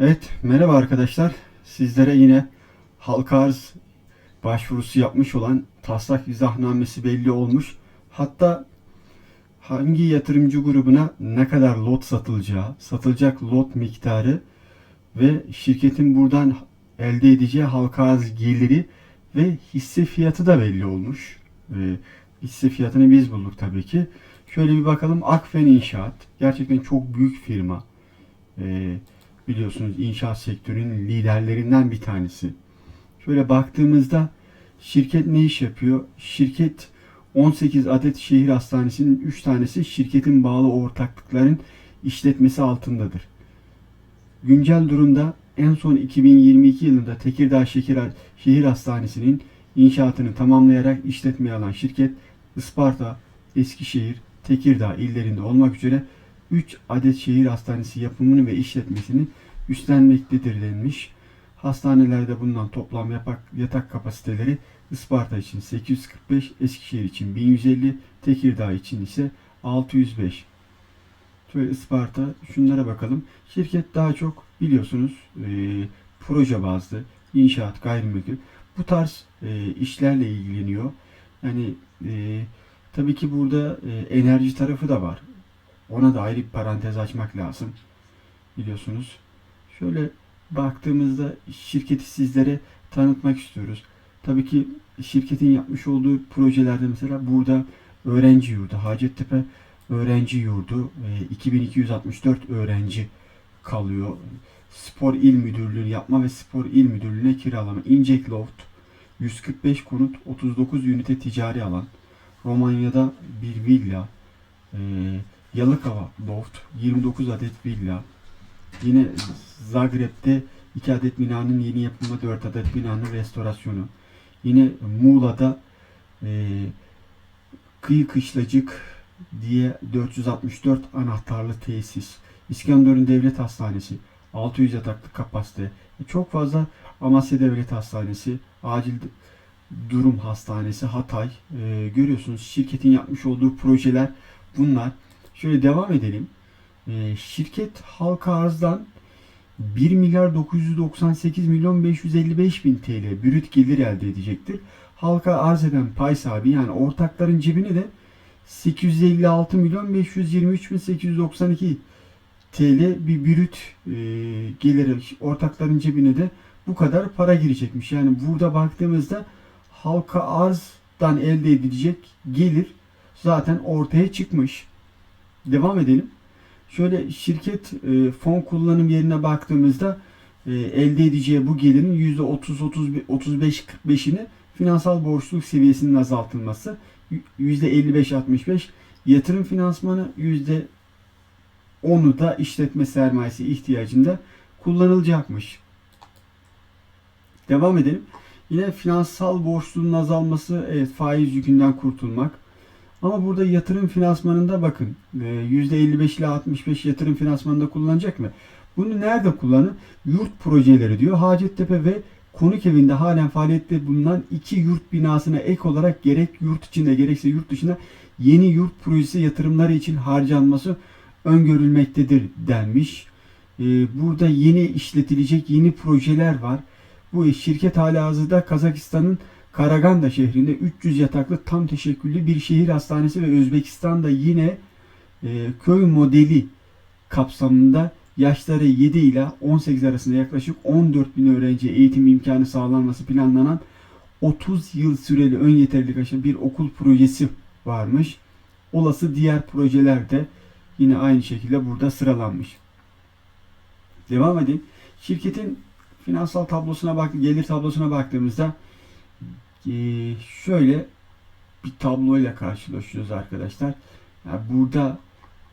Evet, merhaba arkadaşlar. Sizlere yine halka arz başvurusu yapmış olan taslak izahnamesi belli olmuş. Hatta hangi yatırımcı grubuna ne kadar lot satılacağı, satılacak lot miktarı ve şirketin buradan elde edeceği halka arz geliri ve hisse fiyatı da belli olmuş. Ve hisse fiyatını biz bulduk tabii ki. Şöyle bir bakalım. Akfen İnşaat. Gerçekten çok büyük firma. Ee, biliyorsunuz inşaat sektörünün liderlerinden bir tanesi. Şöyle baktığımızda şirket ne iş yapıyor? Şirket 18 adet şehir hastanesinin 3 tanesi şirketin bağlı ortaklıkların işletmesi altındadır. Güncel durumda en son 2022 yılında Tekirdağ Şehir, Şehir Hastanesi'nin inşaatını tamamlayarak işletmeye alan şirket Isparta, Eskişehir, Tekirdağ illerinde olmak üzere 3 adet şehir hastanesi yapımını ve işletmesini üstlenmektedir denmiş. Hastanelerde bulunan toplam yatak, yatak kapasiteleri Isparta için 845, Eskişehir için 1150, Tekirdağ için ise 605. Şöyle Isparta şunlara bakalım. Şirket daha çok biliyorsunuz e, proje bazlı inşaat gayrimenkul bu tarz e, işlerle ilgileniyor. Yani e, tabii ki burada e, enerji tarafı da var. Ona da ayrı bir parantez açmak lazım. Biliyorsunuz. Şöyle baktığımızda şirketi sizlere tanıtmak istiyoruz. Tabii ki şirketin yapmış olduğu projelerde mesela burada öğrenci yurdu, Hacettepe öğrenci yurdu, e, 2264 öğrenci kalıyor. Spor İl Müdürlüğü yapma ve Spor İl Müdürlüğü'ne kiralama. İncek Loft 145 konut, 39 ünite ticari alan. Romanya'da bir villa. Yalıkava Loft 29 adet villa. Yine Zagreb'de 2 adet binanın yeni yapımı 4 adet binanın restorasyonu. Yine Muğla'da e, Kıyı Kışlacık diye 464 anahtarlı tesis. İskenderun Devlet Hastanesi 600 yataklı kapasite. E, çok fazla Amasya Devlet Hastanesi, Acil Durum Hastanesi Hatay. E, görüyorsunuz şirketin yapmış olduğu projeler bunlar. Şöyle devam edelim. E, şirket halka arzdan 1 milyar 998 milyon 555 bin TL brüt gelir elde edecektir. Halka arz eden pay sahibi yani ortakların cebine de 856 milyon 523 bin 892 TL bir brüt e, gelir ortakların cebine de bu kadar para girecekmiş. Yani burada baktığımızda halka arzdan elde edilecek gelir zaten ortaya çıkmış. Devam edelim. Şöyle şirket e, fon kullanım yerine baktığımızda e, elde edeceği bu gelirin %30-35-45'ini finansal borçluluk seviyesinin azaltılması, %55-65 yatırım finansmanı, %10'u da işletme sermayesi ihtiyacında kullanılacakmış. Devam edelim. Yine finansal borçluluğun azalması, evet faiz yükünden kurtulmak. Ama burada yatırım finansmanında bakın %55 ile 65 yatırım finansmanında kullanacak mı? Bunu nerede kullanır? Yurt projeleri diyor. Hacettepe ve konuk evinde halen faaliyette bulunan iki yurt binasına ek olarak gerek yurt içinde gerekse yurt dışında yeni yurt projesi yatırımları için harcanması öngörülmektedir denmiş. Burada yeni işletilecek yeni projeler var. Bu şirket halihazırda Kazakistan'ın Karaganda şehrinde 300 yataklı tam teşekküllü bir şehir hastanesi ve Özbekistan'da yine e, köy modeli kapsamında yaşları 7 ile 18 arasında yaklaşık 14 bin öğrenci eğitim imkanı sağlanması planlanan 30 yıl süreli ön yeterlilik aşan bir okul projesi varmış. Olası diğer projeler de yine aynı şekilde burada sıralanmış. Devam edeyim. Şirketin finansal tablosuna bak, gelir tablosuna baktığımızda şöyle bir tabloyla karşılaşıyoruz arkadaşlar. Yani burada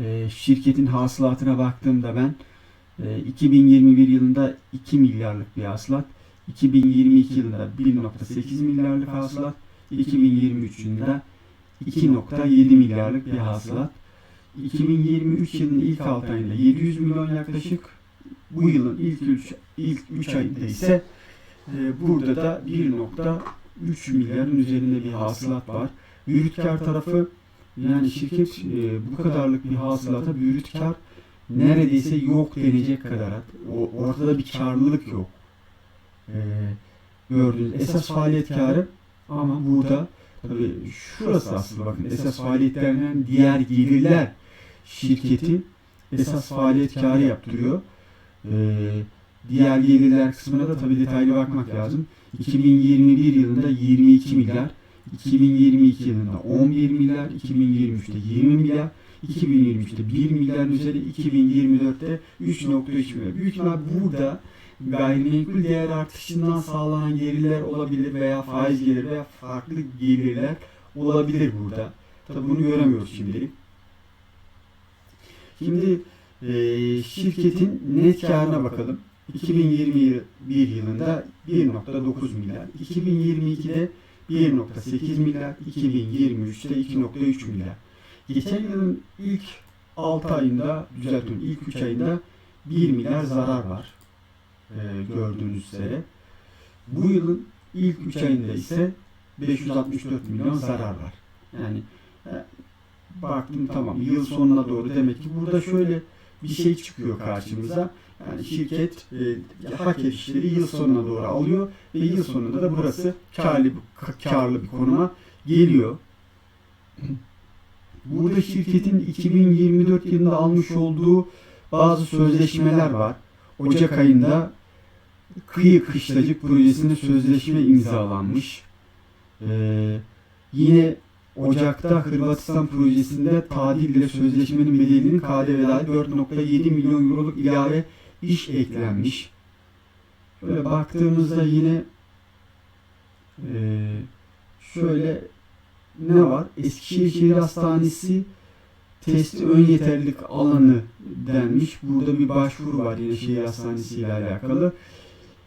e, şirketin hasılatına baktığımda ben e, 2021 yılında 2 milyarlık bir hasılat, 2022 yılında 1.8 milyarlık hasılat, 2023 yılında 2.7 milyarlık bir hasılat. 2023 yılının ilk 6 ayında 700 milyon yaklaşık, bu yılın ilk 3 ilk 3 ayında ise e, burada da 1. 3 milyarın üzerinde bir hasılat var. Bürüt kar tarafı yani şirket e, bu kadarlık bir hasılata bürüt kar neredeyse yok denecek kadar. O, ortada bir karlılık yok. Ee, gördüğünüz esas faaliyet karı ama burada tabii şurası aslında bakın esas faaliyetlerinden diğer gelirler şirketi esas faaliyet karı yaptırıyor. Ee, diğer gelirler kısmına da tabii detaylı bakmak lazım. 2021 yılında 22 milyar, 2022 yılında 11 milyar, 2023'te 20 milyar, 2023'te 1 milyar üzeri, 2024'te 3.3 milyar. Büyük ihtimal burada gayrimenkul değer artışından sağlanan gelirler olabilir veya faiz geliri veya farklı gelirler olabilir burada. Tabi bunu göremiyoruz şimdilik. Şimdi e, şirketin net karına bakalım. 2021 yılında 1.9 milyar, 2022'de 1.8 milyar, 2023'te 2.3 milyar. Geçen yılın ilk 6 ayında, düzeltiyorum ilk 3 ayında 1 milyar zarar var e, gördüğünüz üzere. Bu yılın ilk 3 ayında ise 564 milyon zarar var. Yani e, baktım tamam yıl sonuna doğru demek ki burada şöyle bir şey çıkıyor karşımıza. Yani şirket e, hak edişleri yıl sonuna doğru alıyor ve yıl sonunda da burası karlı, karlı bir konuma geliyor. Burada şirketin 2024 yılında almış olduğu bazı sözleşmeler var. Ocak ayında Kıyı Kışlacık projesinde sözleşme imzalanmış. Ee, yine Ocak'ta Hırvatistan projesinde tadil ile sözleşmenin bedelinin KDV dahil 4.7 milyon euroluk ilave iş eklenmiş. Şöyle baktığımızda yine e, şöyle ne var? Eskişehir Şehir Hastanesi testi ön yeterlilik alanı denmiş. Burada bir başvuru var yine şehir hastanesi ile alakalı.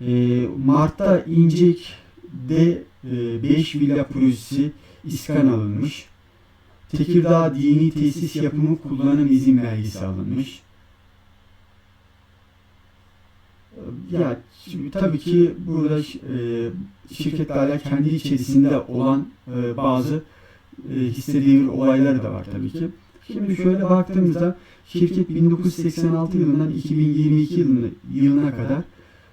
E, Mart'ta İncek'de e, 5 villa projesi iskan alınmış. Tekirdağ Dini Tesis Yapımı Kullanım izin belgesi alınmış. Ya şimdi tabii ki burada e, şirketlerle kendi içerisinde olan e, bazı e, olayları da var tabii ki. Şimdi şöyle baktığımızda şirket 1986 yılından 2022 yılına, yılına kadar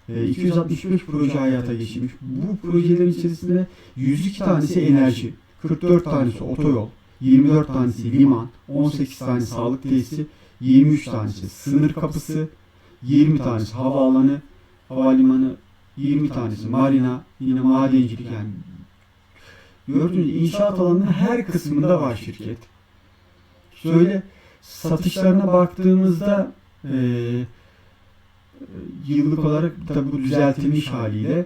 e, 265 proje hayata geçirmiş. Bu projelerin içerisinde 102 tanesi enerji, 44 tanesi otoyol, 24 tanesi liman, 18 tane sağlık tesisi, 23 tanesi sınır kapısı, 20 tanesi havaalanı, havalimanı, 20 tanesi marina, yine madencilik yani. Gördüğünüz inşaat alanının her kısmında var şirket. Şöyle satışlarına baktığımızda e, yıllık olarak tabi bu düzeltilmiş haliyle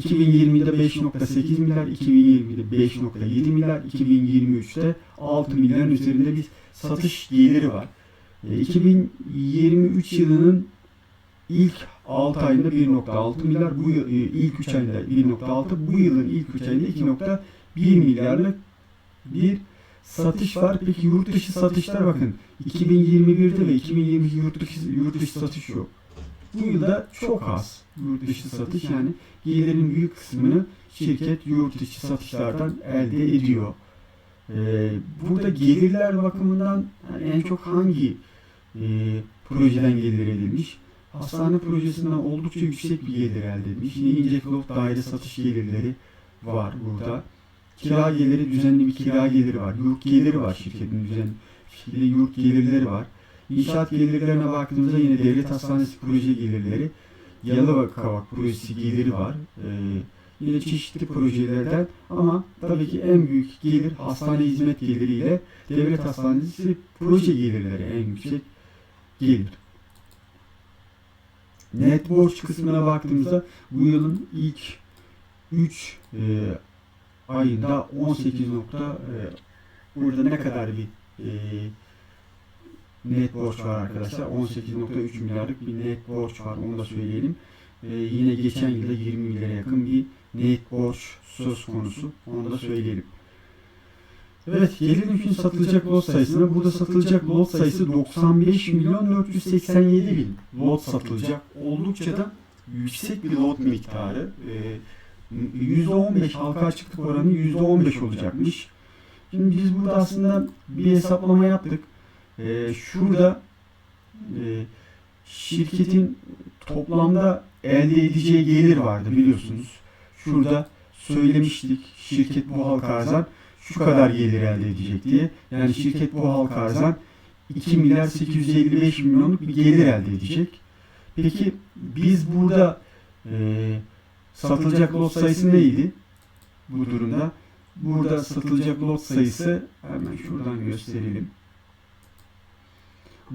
2020'de 5.8 milyar, 2020'de 5.7 milyar, 2023'te 6 milyarın üzerinde bir satış geliri var. E, 2023 yılının ilk 6 ayında 1.6 milyar, bu yıl, e, ilk 3 ayında 1.6, bu yılın ilk 3 ayında 2.1 milyarlık bir satış var. Peki yurt dışı satışlar bakın 2021'de ve 2022 yurt dışı, yurt dışı satış yok. Bu yılda çok az yurt dışı satış yani gelirin büyük kısmını şirket yurt dışı satışlardan elde ediyor. Ee, burada gelirler bakımından yani en çok hangi e, projeden gelir edilmiş? Hastane projesinden oldukça yüksek bir gelir elde edilmiş. Yine İnceklot daire satış gelirleri var burada. Kira geliri düzenli bir kira geliri var. Yurt geliri var şirketin düzenli. Şirketin yurt gelirleri var. İnşaat gelirlerine baktığımızda yine devlet hastanesi proje gelirleri, Yalova Kavak projesi geliri var. Ee, yine çeşitli projelerden ama tabii ki en büyük gelir hastane hizmet geliriyle devlet hastanesi proje gelirleri en yüksek gelir. Net borç kısmına baktığımızda bu yılın ilk 3 e, ayında 18 nokta e, burada ne kadar bir e, net borç var arkadaşlar. 18.3 milyarlık bir net borç var onu da söyleyelim. Ee, yine geçen yılda 20 milyara yakın bir net borç söz konusu. Onu da söyleyelim. Evet gelelim şimdi satılacak lot sayısına. Burada satılacak lot sayısı 95 milyon 487 bin lot satılacak. Oldukça da yüksek bir lot miktarı. Ee, %15 halka açıklık oranı %15 olacakmış. Şimdi biz burada aslında bir hesaplama yaptık. Ee, şurada e, şirketin toplamda elde edeceği gelir vardı biliyorsunuz. Şurada söylemiştik şirket bu halka arzdan şu kadar gelir elde edecek diye. Yani şirket bu halka arzdan 2 milyar 855 milyonluk bir gelir elde edecek. Peki biz burada e, satılacak lot sayısı neydi bu durumda? Burada satılacak lot sayısı hemen şuradan gösterelim.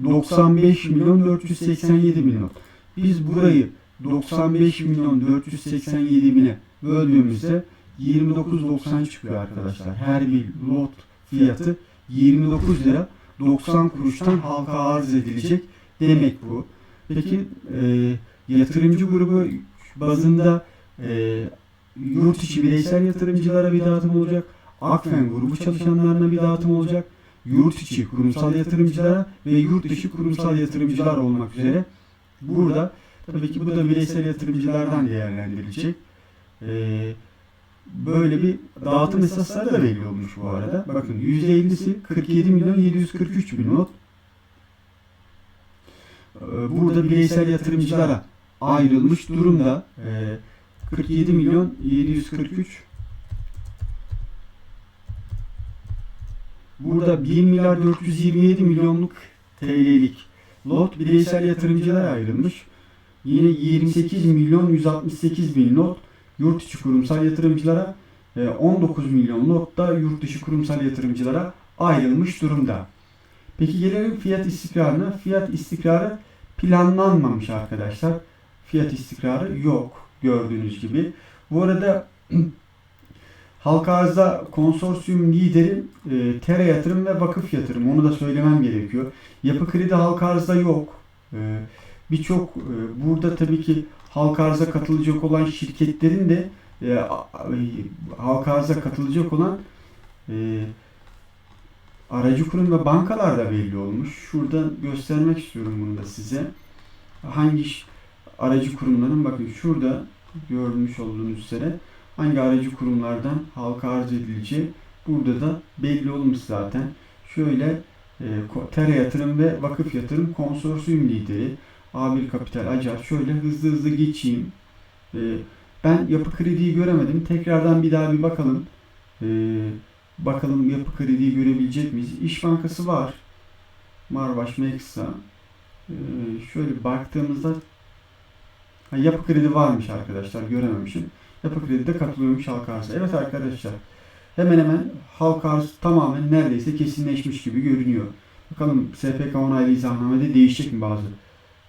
95 milyon 487 milyon. Biz burayı 95 milyon 487 bine böldüğümüzde 29.90 çıkıyor arkadaşlar. Her bir lot fiyatı 29 lira 90 kuruştan halka arz edilecek demek bu. Peki e, yatırımcı grubu bazında e, yurt içi bireysel yatırımcılara bir dağıtım olacak. Akfen grubu çalışanlarına bir dağıtım olacak. Yurt içi kurumsal yatırımcılara ve yurt dışı kurumsal yatırımcılar olmak üzere. Burada tabii ki bu da bireysel yatırımcılardan değerlendirilecek. Ee, böyle bir dağıtım esasları da belli olmuş bu arada. Bakın %50'si 47 milyon 743 bin not. Ee, Burada bireysel yatırımcılara ayrılmış durumda. Ee, 47 milyon 743 Burada 1 milyar 427 milyonluk TL'lik lot bireysel yatırımcılara ayrılmış. Yine 28 milyon 168 bin lot yurt içi kurumsal yatırımcılara, e, 19 milyon lot da yurt dışı kurumsal yatırımcılara ayrılmış durumda. Peki gelelim fiyat istikrarına. Fiyat istikrarı planlanmamış arkadaşlar. Fiyat istikrarı yok gördüğünüz gibi. Bu arada halka arzda konsorsiyum lideri e, Tera Yatırım ve Vakıf Yatırım. Onu da söylemem gerekiyor. Yapı kredi halka arzda yok. E, Birçok e, burada tabii ki halka arza katılacak olan şirketlerin de e, halka arza katılacak olan e, aracı kurum ve bankalar da belli olmuş. Şurada göstermek istiyorum bunu da size. Hangi aracı kurumların bakın şurada görmüş olduğunuz üzere hangi aracı kurumlardan halka arz edileceği burada da belli olmuş zaten. Şöyle e, Tera Yatırım ve Vakıf Yatırım konsorsiyum lideri A1 Kapital Acar. Şöyle hızlı hızlı geçeyim. E, ben yapı krediyi göremedim. Tekrardan bir daha bir bakalım. E, bakalım yapı krediyi görebilecek miyiz? İş Bankası var. Marbaş Meksa. E, şöyle baktığımızda ha, yapı kredi varmış arkadaşlar. Görememişim. Yapı kredi de katılıyormuş halka arza. Evet arkadaşlar. Hemen hemen halka arz tamamen neredeyse kesinleşmiş gibi görünüyor. Bakalım SPK onaylı izahnamede değişecek mi bazı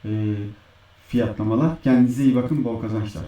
e, fiyatlamalar? Kendinize iyi bakın. Bol kazançlar.